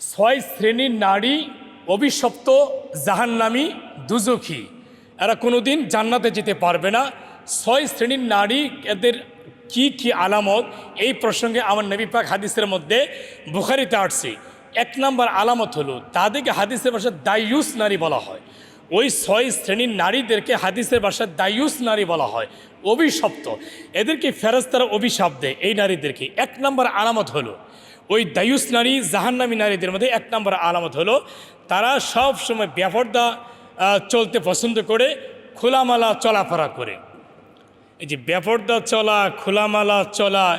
ছয় শ্রেণির নারী, অভিশপ্ত, জাহান্নামী দুজখী এরা কোনোদিন জান্নাতে যেতে পারবে না। ছয় শ্রেণির নারী, এদের কি কি আলামত? এই প্রসঙ্গে আমার নবী পাক হাদিসের মধ্যে বুখারিতে আসছে। এক নম্বর আলামত হলো, তাদেরকে হাদিসের ভাষায় দায়ুস নারী বলা হয়। ওই ছয় শ্রেণির নারীদেরকে হাদিসের ভাষায় দায়ুস নারী বলা হয়। অভিশপ্ত। এদেরকে ফেরস্তারা অভিশাপ দেয় এই নারীদেরকে। এক নম্বর আলামত হলো ওই দায়ুস নারী, জাহান্নামী নারীদের মধ্যে এক নম্বর আলামত হলো, তারা সব সময় ব্যাপারদা চলতে পছন্দ করে, খোলামালা চলাফেরা করে। এই যে ব্যাপারদা চলা, খোলামালা চলা,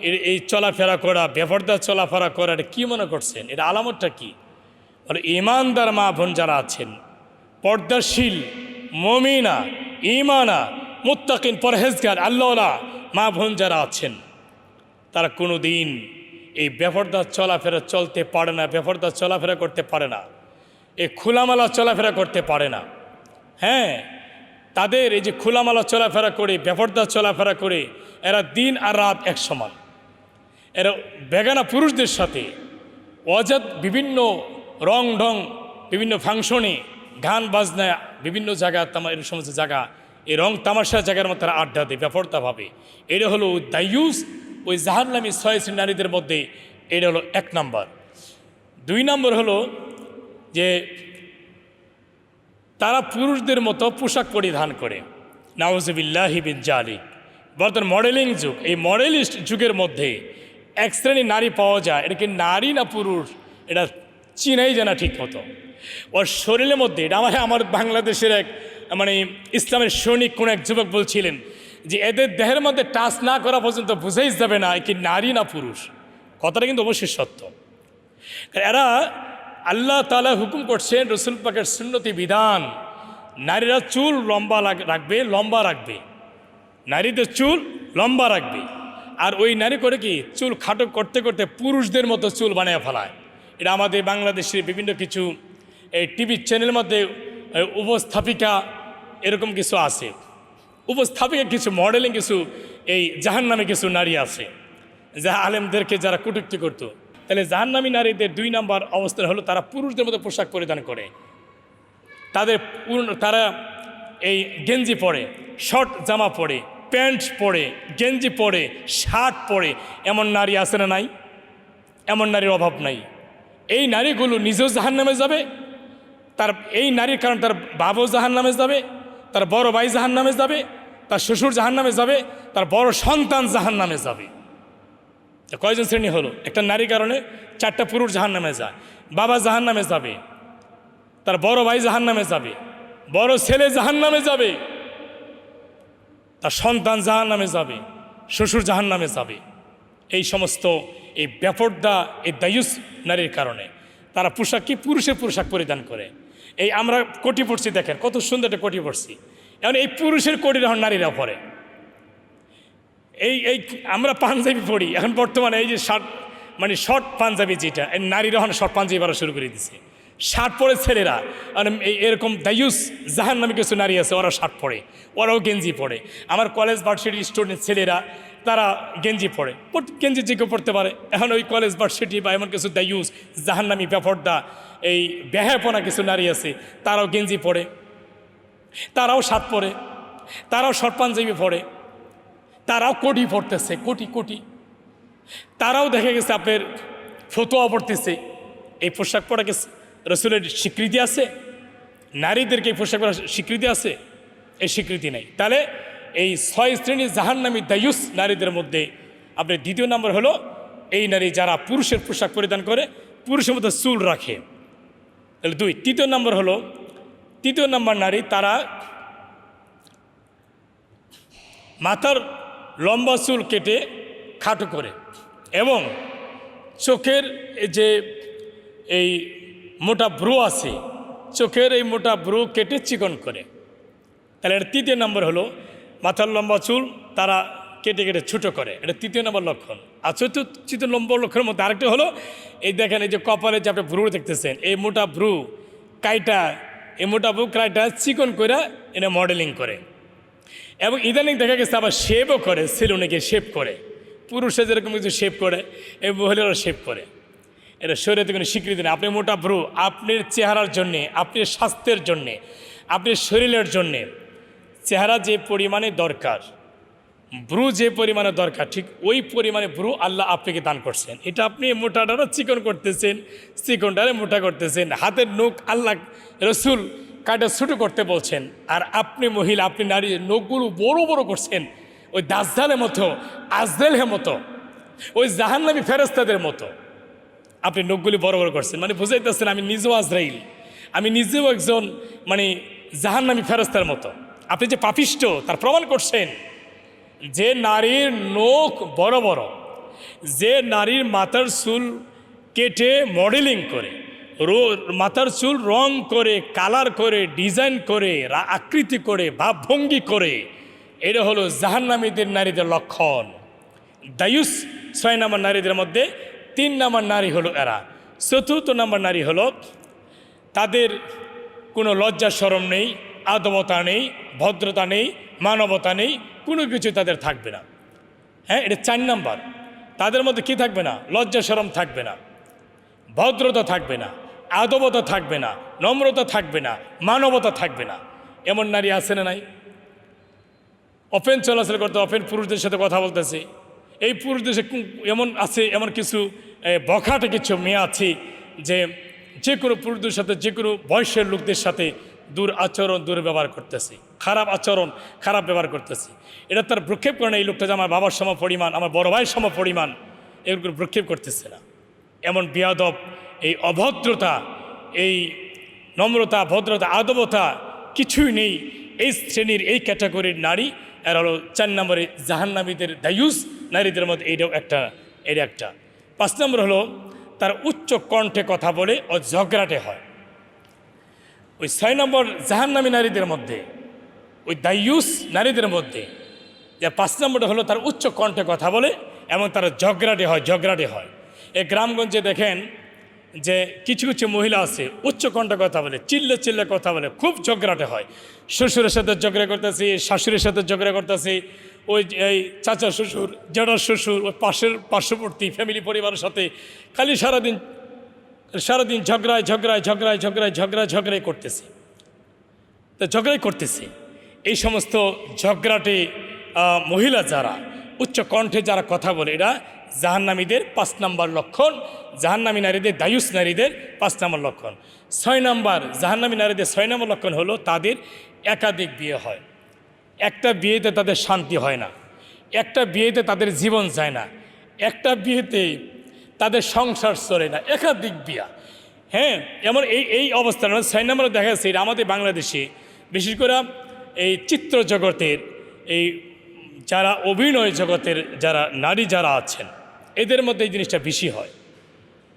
এর- এই চলাফেরা করা ব্যাপারদা চলাফেরা করা, এটা কী মনে করছেন? এটা আলামতটা কী? বলে, ইমানদার মা বোন যারা আছেন, পর্দাশীল, মমিনা ইমানা মুত্তাকিন, পরহেজগার আল্লাহলা মা বোন যারা আছেন, তারা কোনো দিন এই বেফরদা চলাফেরা চলতে পারে না বেফরদা চলাফেরা করতে পারে না, এই খোলামালা চলাফেরা করতে পারে না। হ্যাঁ তাদের এই যে খোলামালা চলাফেরা করে বেফরদা চলাফেরা করে, এরা দিন আর রাত এক সমান এরা বেগানা পুরুষদের সাথে অজাত বিভিন্ন রং ঢং, বিভিন্ন ফাংশনে, গান বাজনা, বিভিন্ন জায়গা তামা এর সমস্ত জায়গা, এই রং তামাশা জায়গার মধ্যে তারা আড্ডা দেয় ব্যাপারতাভাবে এটা হলো দায়ুস ওই জাহান্নামী ছয় শ্রেণি নারীদের মধ্যে এটা হলো এক নাম্বার। দুই নম্বর হলো যে তারা পুরুষদের মতো পোশাক পরিধান করে। নাওজবিল্লাহিবিন জালি বর্তমান মডেলিং যুগ। এই মডেলিস্ট যুগের মধ্যে এক শ্রেণি নারী পাওয়া যায়। এটা কি নারী না পুরুষ? এটা চিনাই জানা ঠিক মতো। ওর শরীরের মধ্যে, এটা আমার আমার বাংলাদেশের এক মানে ইসলামের সৈনিক কোন এক যুবক বলছিলেন যে এদের দেহের মধ্যে টাচ না করা পর্যন্ত বুঝেই যাবে না কি নারী না পুরুষ। কথাটা কিন্তু অবশ্যই সত্য। এরা আল্লাহ তালা হুকুম করছেন রসুল পাকের সুন্নতি বিধান, নারীরা চুল লম্বা রাখবে লম্বা রাখবে। নারীদের চুল লম্বা রাখবে। আর ওই নারী করে কি চুল খাটো করতে করতে পুরুষদের মতো চুল বানিয়ে ফেলায়। এটা আমাদের বাংলাদেশের বিভিন্ন কিছু, এই টিভি চ্যানেলের মধ্যে উপস্থাপিকা এরকম কিছু আছে। উপস্থাপিকা কিছু মডেলিং, কিছু এই জাহান্নামে কিছু নারী আছে। যা আলেমদেরকে যারা কটুক্তি করতো। তাহলে জাহান্নামী নারীদের দুই নাম্বার অবস্থান হলো তারা পুরুষদের মতো পোশাক পরিধান করে। তাদের তারা এই গেঞ্জি পরে, শর্ট জামা পরে, প্যান্ট পরে, গেঞ্জি পরে, শার্ট পরে, এমন নারী আছে না নাই? এমন নারীর অভাব নাই। এই নারীগুলো নিজেও জাহান নামে যাবে, তার, এই নারীর কারণ তার বাবু জাহান নামে যাবে, তার বড় ভাই জাহান নামে যাবে তার শ্বশুর জাহান নামে যাবে, তার বড় সন্তান জাহান নামে যাবে কয়জন শ্রেণি হলো? একটা নারী কারণে চারটা পুরুষ জাহান নামে যায়। বাবা জাহান নামে যাবে, তার বড় ভাই জাহান নামে যাবে, বড় ছেলে জাহান নামে যাবে, তার সন্তান জাহান নামে যাবে, শ্বশুর জাহান নামে যাবে। এই সমস্ত, এই ব্যাপরদা এই দায়ুস নারীর কারণে। তারা পোশাক কি পুরুষের পোশাক পরিধান করে। এই আমরা কোটি পড়ছি দেখেন, কত সুন্দর একটা কোটি পড়ছি। এখন এই পুরুষের কোটির এখন নারীরা পরে। এই এই আমরা পাঞ্জাবি পড়ি। এখন বর্তমানে এই যে শার্ট মানে শর্ট পাঞ্জাবি যেটা, এই নারীরা এখন শর্ট পাঞ্জাবি পরা শুরু করে দিছে। শার্ট পরে ছেলেরা, আর এই এরকম দায়ুস জাহান নামে কিছু নারী আছে ওরা শার্ট পরে, ওরাও গেঞ্জি পরে। আমার কলেজ ভার্সিটির স্টুডেন্ট ছেলেরা, তারা গেঞ্জি পরে গেঞ্জি যে কেউ পড়তে পারে, এখন ওই কলেজ ভার্সিটি বা এমন কিছু দায়ুস জাহান জাহান্নামি ব্যাপারটা এই ব্যাহাপনা কিছু নারী আছে, তারাও গেঞ্জি পরে। তারাও শার্ট পরে তারাও শর্ট পাঞ্জাবি পরে তারাও কোটি পড়তেছে, কোটি কোটি। তারাও দেখে গেছে আপনার ফতোয়া পড়তেছে। এই পোশাক পরাকে রসুলের স্বীকৃতি আছে? নারীদেরকে এই পোশাক পরার স্বীকৃতি আছে? এই স্বীকৃতি নেই। তাহলে এই ছয় শ্রেণির জাহান্নামী দায়ুস নারীদের মধ্যে আপনার দ্বিতীয় নম্বর হলো এই নারী যারা পুরুষের পোশাক পরিধান করে, পুরুষের মধ্যে চুল রাখে। তাহলে দুই। তৃতীয় নম্বর হলো তৃতীয় নম্বর নারী, তারা মাথার লম্বা চুল কেটে খাটো করে এবং চোখের যে এই মোটা ব্রু আছে, চোখের এই মোটা ব্রু কেটে চিকন করে। তাহলে এটা তৃতীয় নম্বর হলো, মাথার লম্বা চুল তারা কেটে কেটে ছোটো করে। এটা তৃতীয় নম্বর লক্ষণ। আর চতুর্থ তৃতীয় নম্বর লক্ষণের মধ্যে আরেকটা হলো, এই দেখেন এই যে কপালে যে আপনি ভ্রু দেখতেছেন, এই মোটা ভ্রু কাইটা এই মোটা কাইটা চিকন করে এটা মডেলিং করে। এবং ইদানিং দেখা গেছে আবার শেপও করে সেলুনে শেপ করে। পুরুষে যেরকম কিছু শেপ করে এই মহিলারা শেপ করে। এটা শরীরে কোনো স্বীকৃতি নেই। আপনি মোটা ভ্রু আপনার চেহারার জন্যে আপনার স্বাস্থ্যের জন্যে আপনার শরীরের জন্যে, চেহারা যে পরিমাণে দরকার ব্রু যে পরিমাণে দরকার, ঠিক ওই পরিমাণে ব্রু আল্লাহ আপনাকে দান করছেন। এটা আপনি মোটাটারও চিকন করতেছেন চিকনটারে মোটা করতেছেন, হাতের নখ আল্লাহ রসুল কাটা ছোটো করতে বলছেন, আর আপনি মহিলা, আপনি নারী, নখগুলো বড় বড় করছেন, ওই দাসদালের মতো আজদেলের মতো, ওই জাহান্নামী ফেরস্তাদের মতো। আপনি নখগুলি বড় বড় করছেন মানে বুঝাইতেছেন আমি নিজেও আজরাইল, আমি নিজেও একজন মানে জাহান্নামী ফেরস্তার মতো। আপনি যে পাপিষ্ট, তার প্রমাণ করছেন। যে নারীর নখ বড় বড়, যে নারীর মাথার চুল কেটে মডেলিং করে, রো- মাথার চুল রং করে কালার করে ডিজাইন করে আকৃতি করে ভাবভঙ্গি করে, এটা হলো জাহান্নামীদের নারীদের লক্ষণ। দায়ুস, ছয় নম্বর নারীদের মধ্যে তিন নম্বর নারী হলো এরা। চতুর্থ নম্বর নারী হলো, তাদের কোনো লজ্জা সরম নেই আদবতা নেই, ভদ্রতা নেই, মানবতা নেই, কোনো কিছু তাদের থাকবে না। হ্যাঁ এটা চার নাম্বার। তাদের মধ্যে কি থাকবে না? লজ্জা সরম থাকবে না। ভদ্রতা থাকবে না, আদবতা থাকবে না, নম্রতা থাকবে না, মানবতা থাকবে না। এমন নারী আছে না নাই? অফেন চলাচল করতে অফেন পুরুষদের সাথে কথা বলতেছে। এই পুরুষদের এমন আছে, এমন কিছু বখাটে কিছু মেয়ে আছে যে যে কোনো পুরুষদের সাথে, যে কোনো বয়সের লোকদের সাথে দূর আচরণ দুর্ব্যবহার করতেছে। খারাপ আচরণ, খারাপ ব্যবহার করতেছে। এটা তার প্রক্ষেপ করে না, এই লোকটা যে আমার বাবার সম পরিমাণ, আমার বড় ভাইয়ের সম পরিমাণ এগুলো প্রক্ষেপ করতেছে না। এমন বিয়াদব, এই অভদ্রতা, এই নম্রতা, ভদ্রতা, আদবতা কিছুই নেই। এই শ্রেণির এই ক্যাটাগরির নারী, এর হলো চার নম্বরে জাহান্নামীদের দায়ুস, নারীদের মধ্যে এইটাও একটা, এটা একটা। পাঁচ নম্বর হলো, তার উচ্চ কণ্ঠে কথা বলে ও ঝগড়াটে হয়। ওই ছয় নম্বর জাহান্নামী নারীদের মধ্যে, ওই দায়ুস নারীদের মধ্যে, যে পাঁচ নম্বরটা হলো তার উচ্চ কণ্ঠে কথা বলে এবং তারা ঝগড়াটে হয় ঝগড়াটে হয়। এই গ্রামগঞ্জে দেখেন যে কিছু কিছু মহিলা আছে, উচ্চ কণ্ঠে কথা বলে, চিল্লে চিল্লে কথা বলে, খুব ঝগড়াটে হয়। শ্বশুরের সাথে ঝগড়া করতেছি, শাশুড়ির সাথে ঝগড়া করতেছি, ওই এই চাচা শ্বশুর জেঠার শ্বশুর, ওই পাশের পার্শ্ববর্তী ফ্যামিলি পরিবারের সাথে, খালি সারাদিন সারাদিন ঝগড়ায় ঝগড়ায় ঝগড়ায় ঝগড়ায় ঝগড়া ঝগড়াই করতেছে। তো ঝগড়াই করতেছে। এই সমস্ত ঝগড়াটে মহিলা যারা, উচ্চ কণ্ঠে যারা কথা বলে, এরা জাহান্নামীদের পাঁচ নাম্বার লক্ষণ, জাহান্নামী নারীদের দায়ুস নারীদের পাঁচ নাম্বার লক্ষণ। ছয় নাম্বার, জাহান্নামী নারীদের ছয় নম্বর লক্ষণ হলো তাদের একাধিক বিয়ে হয়। একটা বিয়েতে তাদের শান্তি হয় না। একটা বিয়েতে তাদের জীবন যায় না। একটা বিয়েতে তাদের সংসার চলে না, একাধিক বিয়া। হ্যাঁ এমন এই এই অবস্থা ছয় নম্বরে দেখা যাচ্ছে আমাদের বাংলাদেশে। বিশেষ করে এই চিত্র জগতের, এই যারা অভিনয় জগতের যারা নারী যারা আছেন, এদের মধ্যে এই জিনিসটা বেশি হয়।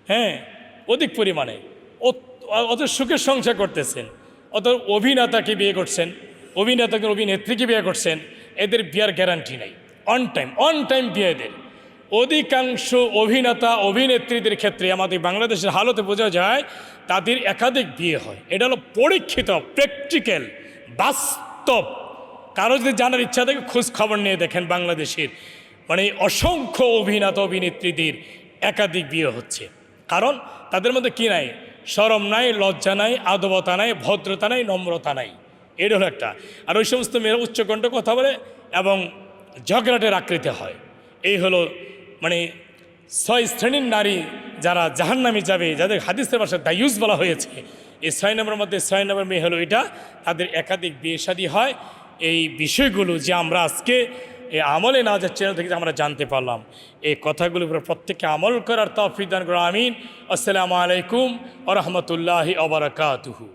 হ্যাঁ অধিক পরিমাণে। অত সুখের সংসার করতেছেন, অত অভিনেতাকে বিয়ে করছেন, অভিনেতাকে, অভিনেত্রীকে বিয়ে করছেন, এদের বিয়ার গ্যারান্টি নেই। অন টাইম অন টাইম বিয়ে এদের। অধিকাংশ অভিনেতা, অভিনেত্রীদের ক্ষেত্রে আমাদের বাংলাদেশের হালতে বোঝা যায়, তাদের একাধিক বিয়ে হয়। এটা হলো পরীক্ষিত, প্র্যাকটিক্যাল, বাস্তব। কারও যদি জানার ইচ্ছা থাকে খোঁজ খবর নিয়ে দেখেন বাংলাদেশের মানে অসংখ্য অভিনেতা, অভিনেত্রীদের একাধিক বিয়ে হচ্ছে। কারণ তাদের মধ্যে কি নাই? সরম নাই, লজ্জা নাই, আদবতা নাই, ভদ্রতা নাই, নম্রতা নাই। এটা হলো একটা। আর ওই সমস্ত মেয়েরা উচ্চকণ্ঠ কথা বলে এবং ঝগড়াটের আকৃতি হয়। এই হলো মানে ছয় শ্রেণির নারী যারা জাহান্নামি যাবে, যাদের হাদিসের ভাষায় দায়ুস বলা হয়েছে, এই ছয় নম্বরের মধ্যে ছয় নম্বর মেয়ে হলো এটা, তাদের একাধিক বিয়ে শাদী হয়। এই বিষয়গুলো যে আমরা আজকে এই আমলে না যাচ্ছে থেকে আমরা জানতে পারলাম। এই কথাগুলোর উপরে প্রত্যেককে আমল করার তফিদান করো আমিন। আসসালামু আলাইকুম আ রহমতুল্লাহি আবরকাতুহু